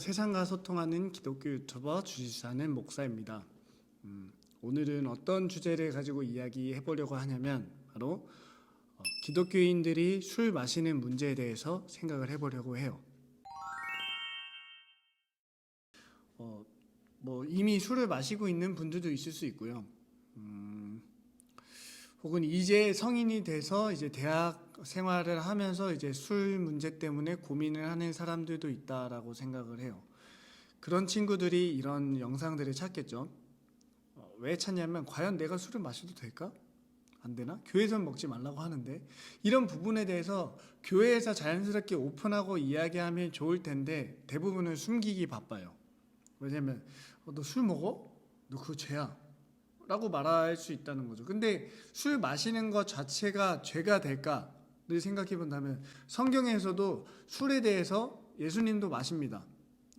세상과 소통하는 기독교 유튜버 주지사는 목사입니다. 음, 오늘은 어떤 주제를 가지고 이야기해 보려고 하냐면 바로 어, 기독교인들이 술 마시는 문제에 대해서 생각을 해 보려고 해요. 어, 뭐 이미 술을 마시고 있는 분들도 있을 수 있고요. 음, 혹은 이제 성인이 돼서 이제 대학 생활을 하면서 이제 술 문제 때문에 고민을 하는 사람들도 있다라고 생각을 해요. 그런 친구들이 이런 영상들을 찾겠죠. 어, 왜 찾냐면 과연 내가 술을 마셔도 될까? 안 되나? 교회에서는 먹지 말라고 하는데 이런 부분에 대해서 교회에서 자연스럽게 오픈하고 이야기하면 좋을 텐데 대부분은 숨기기 바빠요. 왜냐면 어, 너술 먹어? 너 그거 죄야. 라고 말할 수 있다는 거죠. 근데 술 마시는 것 자체가 죄가 될까 를 생각해 본다면 성경에서도 술에 대해서 예수님도 마십니다.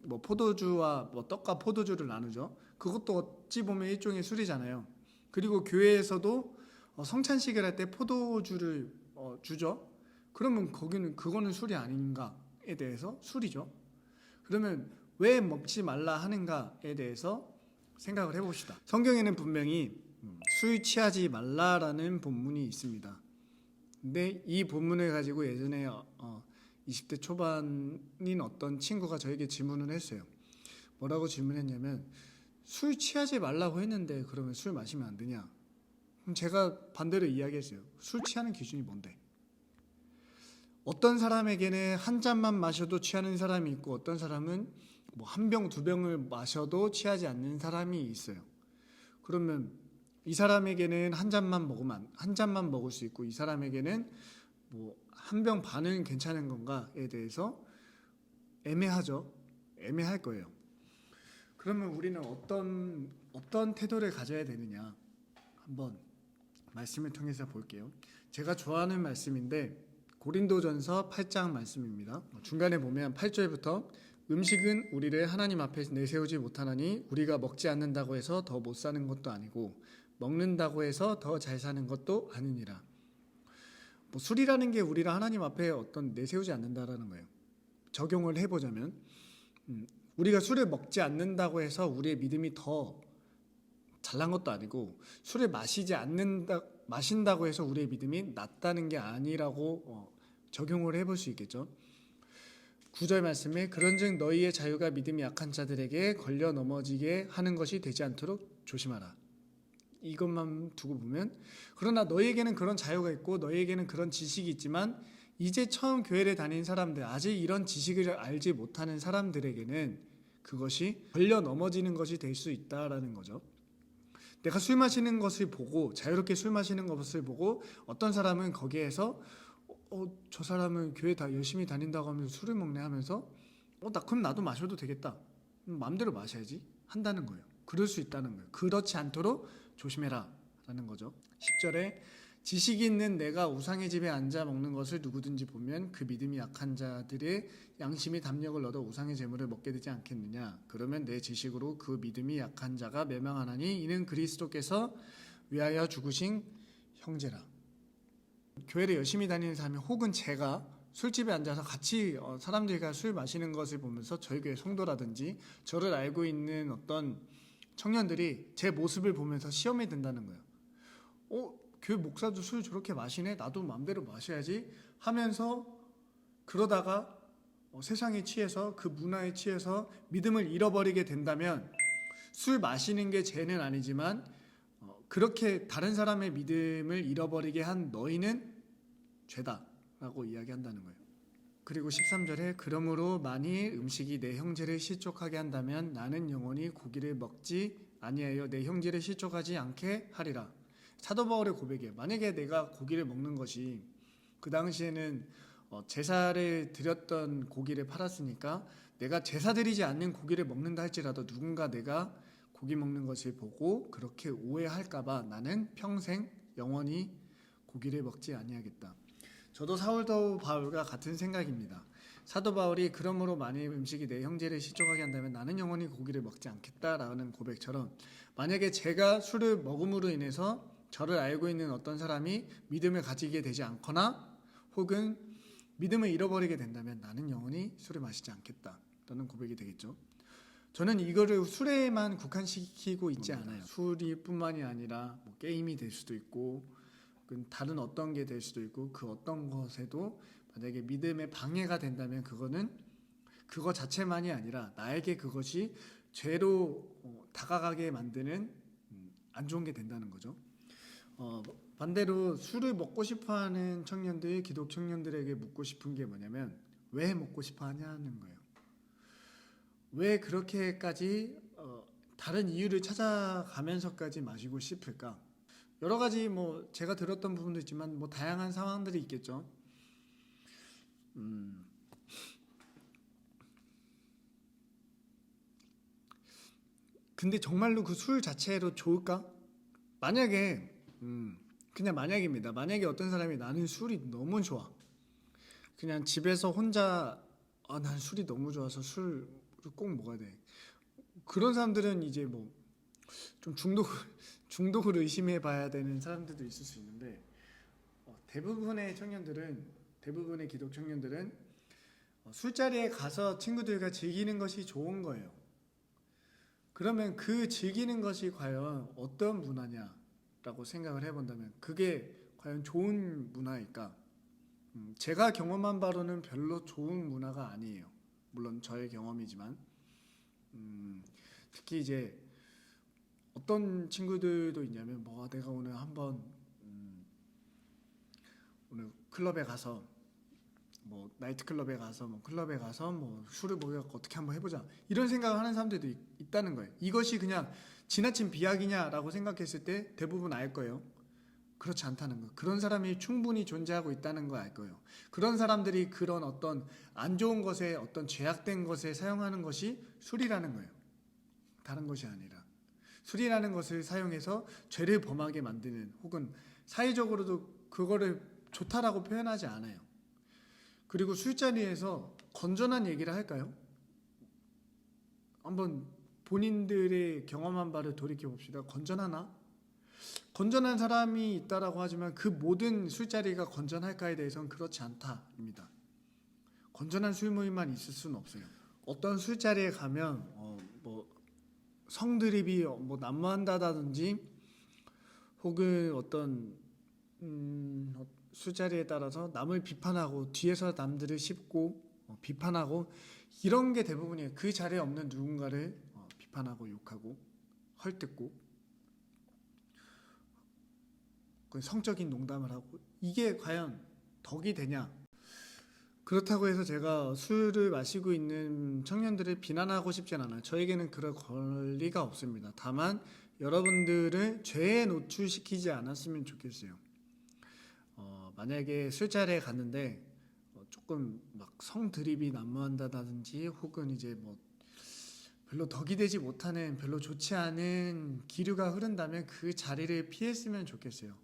뭐 포도주와 뭐 떡과 포도주를 나누죠. 그것도 어찌 보면 일종의 술이잖아요. 그리고 교회에서도 어, 성찬식을 할 때 포도주를 어, 주죠. 그러면 거기는 그거는 술이 아닌가에 대해서 술이죠. 그러면 왜 먹지 말라 하는가에 대해서 생각을 해봅시다. 성경에는 분명히 음, 술 취하지 말라라는 본문이 있습니다. 근데 이 본문을 가지고 예전에 어, 20대 초반인 어떤 친구가 저에게 질문을 했어요. 뭐라고 질문했냐면 술 취하지 말라고 했는데 그러면 술 마시면 안 되냐? 그럼 제가 반대로 이야기했어요. 술 취하는 기준이 뭔데? 어떤 사람에게는 한 잔만 마셔도 취하는 사람이 있고 어떤 사람은 뭐 한 병, 두 병을 마셔도 취하지 않는 사람이 있어요. 그러면 이 사람에게는 한 잔만 먹으면 안- 한 잔만 먹을 수 있고 이 사람에게는 뭐 한 병 반은 괜찮은 건가에 대해서 애매하죠. 애매할 거예요. 그러면 우리는 어떤 어떤 태도를 가져야 되느냐 한번 말씀을 통해서 볼게요. 제가 좋아하는 말씀인데 고린도전서 8장 말씀입니다. 중간에 보면 8절부터 음식은 우리를 하나님 앞에 내세우지 못하나니 우리가 먹지 않는다고 해서 더 못 사는 것도 아니고 먹는다고 해서 더 잘 사는 것도 아니니라. 뭐 술이라는 게 우리를 하나님 앞에 어떤 내세우지 않는다라는 거예요. 적용을 해보자면 음, 우리가 술을 먹지 않는다고 해서 우리의 믿음이 더 잘난 것도 아니고 술을 마시지 않는다 마신다고 해서 우리의 믿음이 낮다는 게 아니라고 어, 적용을 해볼 수 있겠죠. 구절 말씀에 그런즉 너희의 자유가 믿음이 약한 자들에게 걸려 넘어지게 하는 것이 되지 않도록 조심하라. 이것만 두고 보면 그러나 너희에게는 그런 자유가 있고 너희에게는 그런 지식이 있지만 이제 처음 교회를 다닌 사람들 아직 이런 지식을 알지 못하는 사람들에게는 그것이 걸려 넘어지는 것이 될 수 있다라는 거죠. 내가 술 마시는 것을 보고 자유롭게 술 마시는 것을 보고 어떤 사람은 거기에서 어, 어, 저 사람은 교회 다 열심히 다닌다고 하면서 술을 먹네 하면서 어, 나 그럼 나도 마셔도 되겠다. 음, 마음대로 마셔야지 한다는 거예요. 그럴 수 있다는 거예요. 그렇지 않도록 조심해라 라는 거죠. 10절에 지식이 있는 내가 우상의 집에 앉아 먹는 것을 누구든지 보면 그 믿음이 약한 자들의 양심이 담력을 얻어 우상의 재물을 먹게 되지 않겠느냐. 그러면 내 지식으로 그 믿음이 약한 자가 멸망하나니 이는 그리스도께서 위하여 죽으신 형제라. 교회를 열심히 다니는 사람이 혹은 제가 술집에 앉아서 같이 어, 사람들과 술 마시는 것을 보면서 저희 교회 성도라든지 저를 알고 있는 어떤 청년들이 제 모습을 보면서 시험에 든다는 거예요. 어, 교회 목사도 술 저렇게 마시네? 나도 마음대로 마셔야지 하면서 그러다가 어, 세상에 취해서 그 문화에 취해서 믿음을 잃어버리게 된다면 술 마시는 게 죄는 아니지만 어, 그렇게 다른 사람의 믿음을 잃어버리게 한 너희는 죄다라고 이야기한다는 거예요. 그리고 13절에 그러므로 만일 음식이 내 형제를 실족하게 한다면 나는 영원히 고기를 먹지 아니하여 내 형제를 실족하지 않게 하리라. 사도 바울의 고백이에요. 만약에 내가 고기를 먹는 것이 그 당시에는 어, 제사를 드렸던 고기를 팔았으니까 내가 제사 드리지 않는 고기를 먹는다 할지라도 누군가 내가 고기 먹는 것을 보고 그렇게 오해할까봐 나는 평생 영원히 고기를 먹지 아니하겠다. 저도 사울도 바울과 같은 생각입니다. 사도 바울이 그러므로 만일 음식이 내 형제를 시족하게 한다면 나는 영원히 고기를 먹지 않겠다라는 고백처럼 만약에 제가 술을 먹음으로 인해서 저를 알고 있는 어떤 사람이 믿음을 가지게 되지 않거나 혹은 믿음을 잃어버리게 된다면 나는 영원히 술을 마시지 않겠다. 있다라는 고백이 되겠죠. 저는 이거를 술에만 국한시키고 있지 않아요. 술이 뿐만이 아니라 뭐 게임이 될 수도 있고 다른 어떤 게 될 수도 있고 그 어떤 것에도 만약에 믿음에 방해가 된다면 그거는 그거 자체만이 아니라 나에게 그것이 죄로 어, 다가가게 만드는 음, 안 좋은 게 된다는 거죠. 어, 반대로 술을 먹고 싶어하는 청년들, 기독 청년들에게 묻고 싶은 게 뭐냐면 왜 먹고 싶어하냐는 거예요. 왜 그렇게까지 어, 다른 이유를 찾아가면서까지 마시고 싶을까? 여러 가지 뭐 제가 들었던 부분도 있지만 뭐 다양한 상황들이 있겠죠. 음. 근데 정말로 그 술 자체로 좋을까? 만약에 음, 그냥 만약입니다. 만약에 어떤 사람이 나는 술이 너무 좋아. 그냥 집에서 혼자 아, 난 술이 너무 좋아서 술을 꼭 먹어야 돼. 그런 사람들은 이제 뭐 좀 중독 중독을 의심해 봐야 되는 사람들도 있을 수 있는데 어, 대부분의 청년들은 대부분의 기독 청년들은 어, 술자리에 가서 친구들과 즐기는 것이 좋은 거예요. 그러면 그 즐기는 것이 과연 어떤 문화냐라고 생각을 해본다면 그게 과연 좋은 문화일까? 음, 제가 경험한 바로는 별로 좋은 문화가 아니에요. 물론 저의 경험이지만 음, 특히 이제 어떤 친구들도 있냐면 뭐 내가 오늘 한번 음, 오늘 클럽에 가서 뭐 나이트 클럽에 가서 뭐 클럽에 가서 뭐 술을 먹여갖고 어떻게 한번 해보자 이런 생각을 하는 사람들도 있, 있다는 거예요. 이것이 그냥 지나친 비약이냐라고 생각했을 때 대부분 알 거예요. 그렇지 않다는 거. 그런 사람이 충분히 존재하고 있다는 거알 거예요. 그런 사람들이 그런 어떤 안 좋은 것에 어떤 죄악된 것에 사용하는 것이 술이라는 거예요. 다른 것이 아니라 술이라는 것을 사용해서 죄를 범하게 만드는 혹은 사회적으로도 그거를 좋다라고 표현하지 않아요. 그리고 술자리에서 건전한 얘기를 할까요? 한번 본인들의 경험한 바를 돌이켜 봅시다. 건전하나? 건전한 사람이 있다라고 하지만 그 모든 술자리가 건전할까에 대해서는 그렇지 않다입니다. 건전한 술 모임만 있을 수는 없어요. 어떤 술자리에 가면 어, 뭐 성드립이 뭐 난무한다든지 혹은 어떤 음, 어, 술자리에 따라서 남을 비판하고 뒤에서 남들을 씹고 어, 비판하고 이런 게 대부분이에요. 그 자리에 없는 누군가를 어, 비판하고 욕하고 헐뜯고 그 성적인 농담을 하고 이게 과연 덕이 되냐? 그렇다고 해서 제가 술을 마시고 있는 청년들을 비난하고 싶진 않아요. 저에게는 그럴 권리가 없습니다. 다만 여러분들을 죄에 노출시키지 않았으면 좋겠어요. 어, 만약에 술자리에 갔는데 어, 조금 막 성드립이 난무한다든지 혹은 이제 뭐 별로 덕이 되지 못하는 별로 좋지 않은 기류가 흐른다면 그 자리를 피했으면 좋겠어요.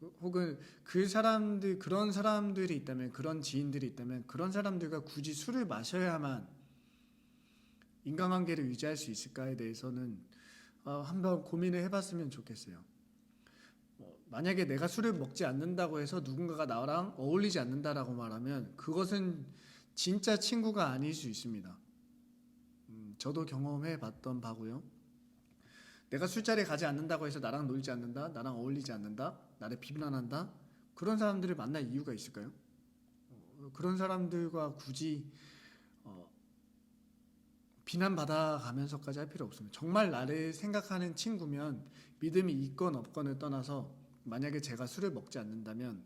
그- 혹은 그 사람들 그런 사람들이 있다면 그런 지인들이 있다면 그런 사람들과 굳이 술을 마셔야만 인간관계를 유지할 수 있을까에 대해서는 어, 한번 고민을 해봤으면 좋겠어요. 어, 만약에 내가 술을 먹지 않는다고 해서 누군가가 나랑 어울리지 않는다라고 말하면 그것은 진짜 친구가 아닐 수 있습니다. 음, 저도 경험해 봤던 바고요. 내가 술자리에 가지 않는다고 해서 나랑 놀지 않는다, 나랑 어울리지 않는다, 나를 비난한다 그런 사람들을 만날 이유가 있을까요? 어, 그런 사람들과 굳이 어, 비난받아 가면서까지 할 필요 없습니다. 정말 나를 생각하는 친구면 믿음이 있건 없건을 떠나서 만약에 제가 술을 먹지 않는다면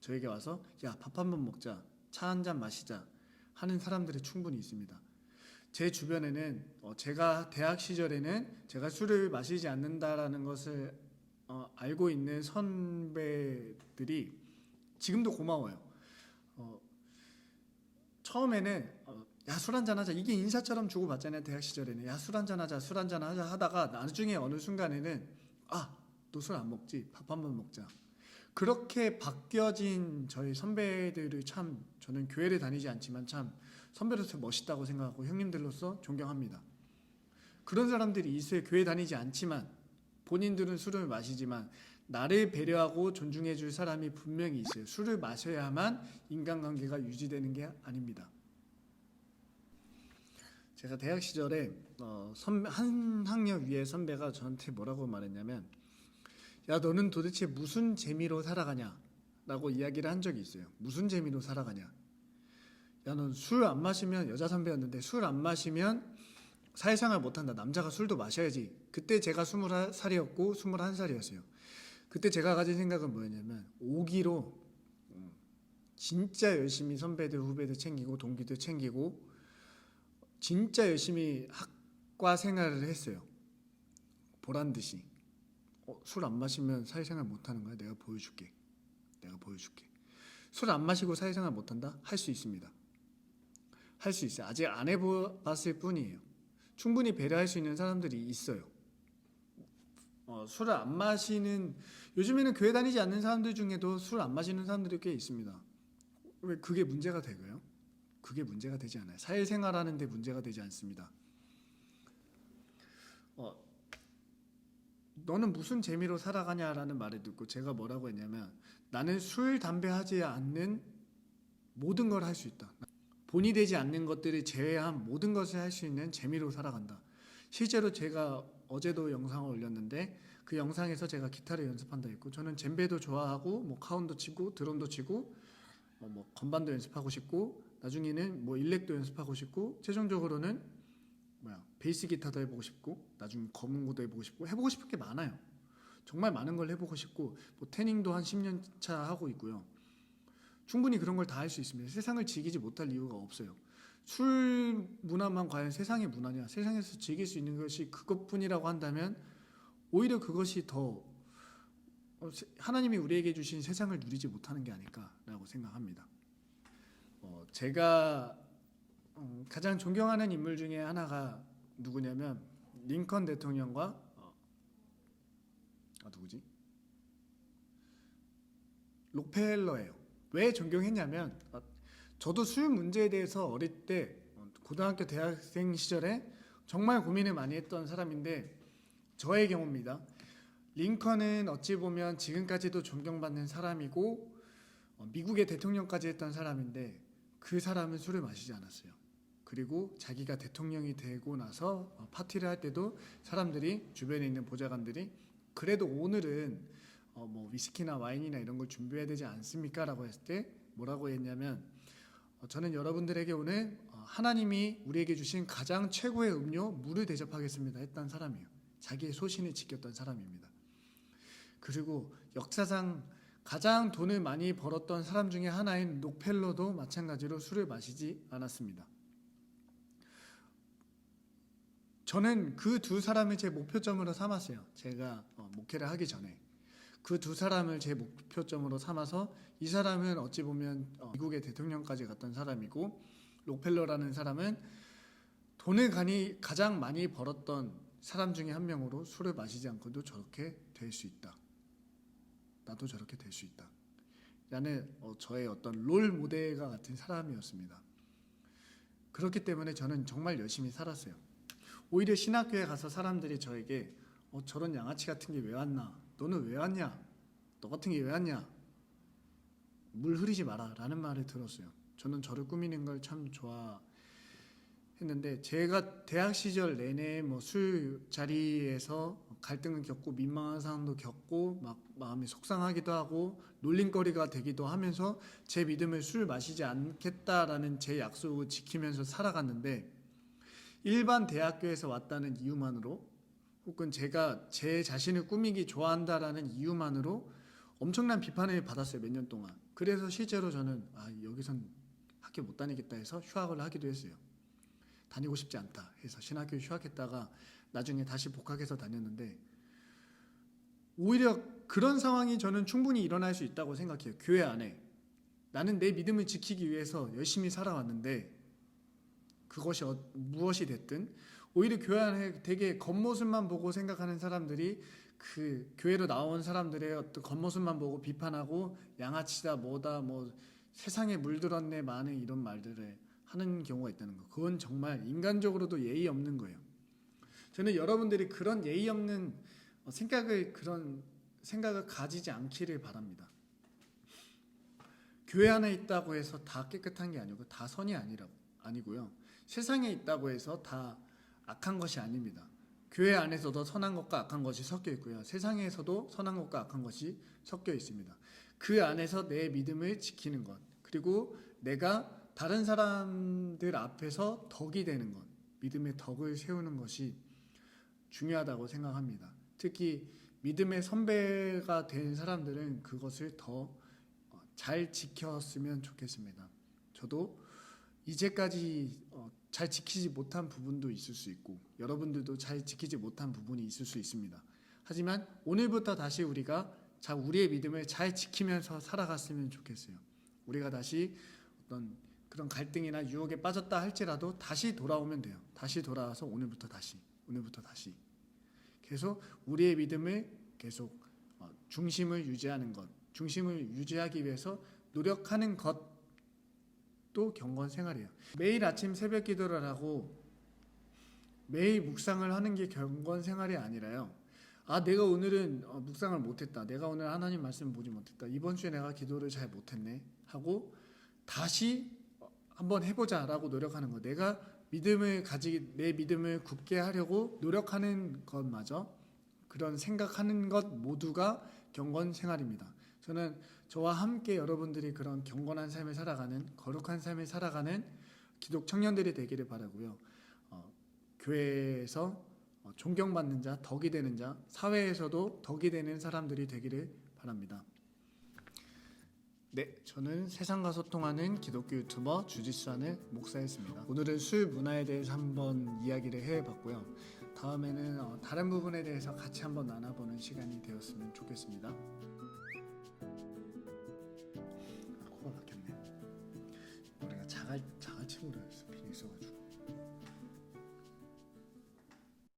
저에게 와서 야 밥 한 번 먹자, 차 한 잔 마시자 하는 사람들이 충분히 있습니다. 제 주변에는 어, 제가 대학 시절에는 제가 술을 마시지 않는다라는 것을 어, 알고 있는 선배들이 지금도 고마워요. 어, 처음에는 어, 야술 한잔 하자 이게 인사처럼 주고 받잖아요 대학 시절에는 야술 한잔 하자 술 한잔 하자 하다가 나중에 어느 순간에는 아너 술 안 먹지 밥 한 번 먹자 그렇게 바뀌어진 저희 선배들을 참 저는 교회를 다니지 않지만 참 선배로서 멋있다고 생각하고 형님들로서 존경합니다. 그런 사람들이 있어요. 교회 다니지 않지만 본인들은 술을 마시지만 나를 배려하고 존중해 줄 사람이 분명히 있어요. 술을 마셔야만 인간관계가 유지되는 게 아닙니다. 제가 대학 시절에 어, 선배, 한 학년 위에 선배가 저한테 뭐라고 말했냐면 야 너는 도대체 무슨 재미로 살아가냐 라고 이야기를 한 적이 있어요. 무슨 재미로 살아가냐? 야 넌 술 안 마시면 여자 선배였는데 술 안 마시면 사회생활 못한다. 남자가 술도 마셔야지. 그때 제가 스물 살이었고 스물한 살이었어요. 그때 제가 가진 생각은 뭐였냐면 오기로 음, 진짜 열심히 선배들 후배들 챙기고 동기들 챙기고 진짜 열심히 학과 생활을 했어요. 보란 듯이 어, 술 안 마시면 사회생활 못하는 거야. 내가 보여줄게. 내가 보여줄게. 술 안 마시고 사회생활 못한다? 할 수 있습니다. 할 수 있어요. 아직 안 해봤을 뿐이에요. 충분히 배려할 수 있는 사람들이 있어요. 어, 술을 안 마시는 요즘에는 교회 다니지 않는 사람들 중에도 술 안 마시는 사람들이 꽤 있습니다. 왜 그게 문제가 되고요? 그게 문제가 되지 않아요. 사회생활하는데 문제가 되지 않습니다. 어, 너는 무슨 재미로 살아가냐라는 말을 듣고 제가 뭐라고 했냐면 나는 술 담배 하지 않는 모든 걸 할 수 있다. 본이 되지 않는 것들을 제외한 모든 것을 할 수 있는 재미로 살아간다. 실제로 제가 어제도 영상을 올렸는데 그 영상에서 제가 기타를 연습한다 했고 저는 젬베도 좋아하고 뭐 카운도 치고 드럼도 치고 뭐, 뭐 건반도 연습하고 싶고 나중에는 뭐 일렉도 연습하고 싶고 최종적으로는 뭐야 베이스 기타도 해보고 싶고 나중에 검은고도 해보고 싶고 해보고 싶은 게 많아요. 정말 많은 걸 해보고 싶고 뭐 태닝도 한 10년 차 하고 있고요. 충분히 그런 걸 다 할 수 있습니다. 세상을 즐기지 못할 이유가 없어요. 술 문화만 과연 세상의 문화냐? 세상에서 즐길 수 있는 것이 그것뿐이라고 한다면 오히려 그것이 더 어, 세- 하나님이 우리에게 주신 세상을 누리지 못하는 게 아닐까라고 생각합니다. 어, 제가 음, 가장 존경하는 인물 중에 하나가 누구냐면 링컨 대통령과 어, 아 누구지? 록펠러예요. 왜 존경했냐면 어, 저도 술 문제에 대해서 어릴 때 어, 고등학교 대학생 시절에 정말 고민을 많이 했던 사람인데 저의 경우입니다. 링컨은 어찌 보면 지금까지도 존경받는 사람이고 어, 미국의 대통령까지 했던 사람인데 그 사람은 술을 마시지 않았어요. 그리고 자기가 대통령이 되고 나서 어, 파티를 할 때도 사람들이 주변에 있는 보좌관들이 그래도 오늘은 어, 뭐 위스키나 와인이나 이런 걸 준비해야 되지 않습니까?라고 했을 때 뭐라고 했냐면 어, 저는 여러분들에게 오늘 어, 하나님이 우리에게 주신 가장 최고의 음료 물을 대접하겠습니다 했던 사람이에요. 자기의 소신을 지켰던 사람입니다. 그리고 역사상 가장 돈을 많이 벌었던 사람 중에 하나인 록펠러도 마찬가지로 술을 마시지 않았습니다. 저는 그 두 사람을 제 목표점으로 삼았어요. 제가 어, 목회를 하기 전에 그 두 사람을 제 목표점으로 삼아서 이 사람은 어찌 보면 어, 미국의 대통령까지 갔던 사람이고 록펠러라는 사람은 돈을 가니 가장 많이 벌었던 사람 중에 한 명으로 술을 마시지 않고도 저렇게 될 수 있다. 나도 저렇게 될 수 있다. 라는 어, 저의 어떤 롤 모델과 같은 사람이었습니다. 그렇기 때문에 저는 정말 열심히 살았어요. 오히려 신학교에 가서 사람들이 저에게 어, 저런 양아치 같은 게 왜 왔나? 너는 왜 왔냐? 너 같은 게 왜 왔냐? 물 흐리지 마라 라는 말을 들었어요. 저는 저를 꾸미는 걸 참 좋아했는데 제가 대학 시절 내내 뭐 술 자리에서 갈등을 겪고 민망한 상황도 겪고 막 마음이 속상하기도 하고 놀림거리가 되기도 하면서 제 믿음을 술 마시지 않겠다라는 제 약속을 지키면서 살아갔는데 일반 대학교에서 왔다는 이유만으로 혹은 제가 제 자신을 꾸미기 좋아한다라는 이유만으로 엄청난 비판을 받았어요 몇 년 동안. 그래서 실제로 저는 아 여기선 학교 못 다니겠다 해서 휴학을 하기도 했어요. 다니고 싶지 않다 해서 신학교 휴학했다가 나중에 다시 복학해서 다녔는데 오히려 그런 상황이 저는 충분히 일어날 수 있다고 생각해요. 교회 안에 나는 내 믿음을 지키기 위해서 열심히 살아왔는데 그것이 어- 무엇이 됐든 오히려 교회 안에 되게 겉모습만 보고 생각하는 사람들이 그 교회로 나온 사람들의 어떤 겉모습만 보고 비판하고 양아치다 뭐다 뭐 세상에 물들었네 많은 이런 말들을 하는 경우가 있다는 거. 그건 정말 인간적으로도 예의 없는 거예요. 저는 여러분들이 그런 예의 없는 어, 생각을 그런 생각을 가지지 않기를 바랍니다. 교회 안에 있다고 해서 다 깨끗한 게 아니고 다 선이 아니라고 아니고요. 세상에 있다고 해서 다 악한 것이 아닙니다. 교회 안에서도 선한 것과 악한 것이 섞여 있고요. 세상에서도 선한 것과 악한 것이 섞여 있습니다. 그 안에서 내 믿음을 지키는 것, 그리고 내가 다른 사람들 앞에서 덕이 되는 것, 믿음의 덕을 세우는 것이 중요하다고 생각합니다. 특히 믿음의 선배가 된 사람들은 그것을 더 잘 지켰으면 좋겠습니다. 저도 이제까지 어, 잘 지키지 못한 부분도 있을 수 있고 여러분들도 잘 지키지 못한 부분이 있을 수 있습니다. 하지만 오늘부터 다시 우리가 자 우리의 믿음을 잘 지키면서 살아갔으면 좋겠어요. 우리가 다시 어떤 그런 갈등이나 유혹에 빠졌다 할지라도 다시 돌아오면 돼요. 다시 돌아와서 오늘부터 다시 오늘부터 다시 계속 우리의 믿음을 계속 어, 중심을 유지하는 것, 중심을 유지하기 위해서 노력하는 것 도 경건 생활이에요. 매일 아침 새벽 기도를 하고 매일 묵상을 하는 게 경건 생활이 아니라요. 아 내가 오늘은 어, 묵상을 못했다. 내가 오늘 하나님 말씀 보지 못했다. 이번 주에 내가 기도를 잘 못했네 하고 다시 어, 한번 해보자라고 노력하는 거. 내가 믿음을 가지기 내 믿음을 굳게 하려고 노력하는 것마저 그런 생각하는 것 모두가 경건 생활입니다. 저는 저와 함께 여러분들이 그런 경건한 삶을 살아가는 거룩한 삶을 살아가는 기독 청년들이 되기를 바라고요. 어, 교회에서 어, 존경받는 자, 덕이 되는 자, 사회에서도 덕이 되는 사람들이 되기를 바랍니다. 네, 저는 세상과 소통하는 기독교 유튜버 주지수하는 목사였습니다. 오늘은 술 문화에 대해서 한번 이야기를 해봤고요. 다음에는 어, 다른 부분에 대해서 같이 한번 나눠보는 시간이 되었으면 좋겠습니다. 아,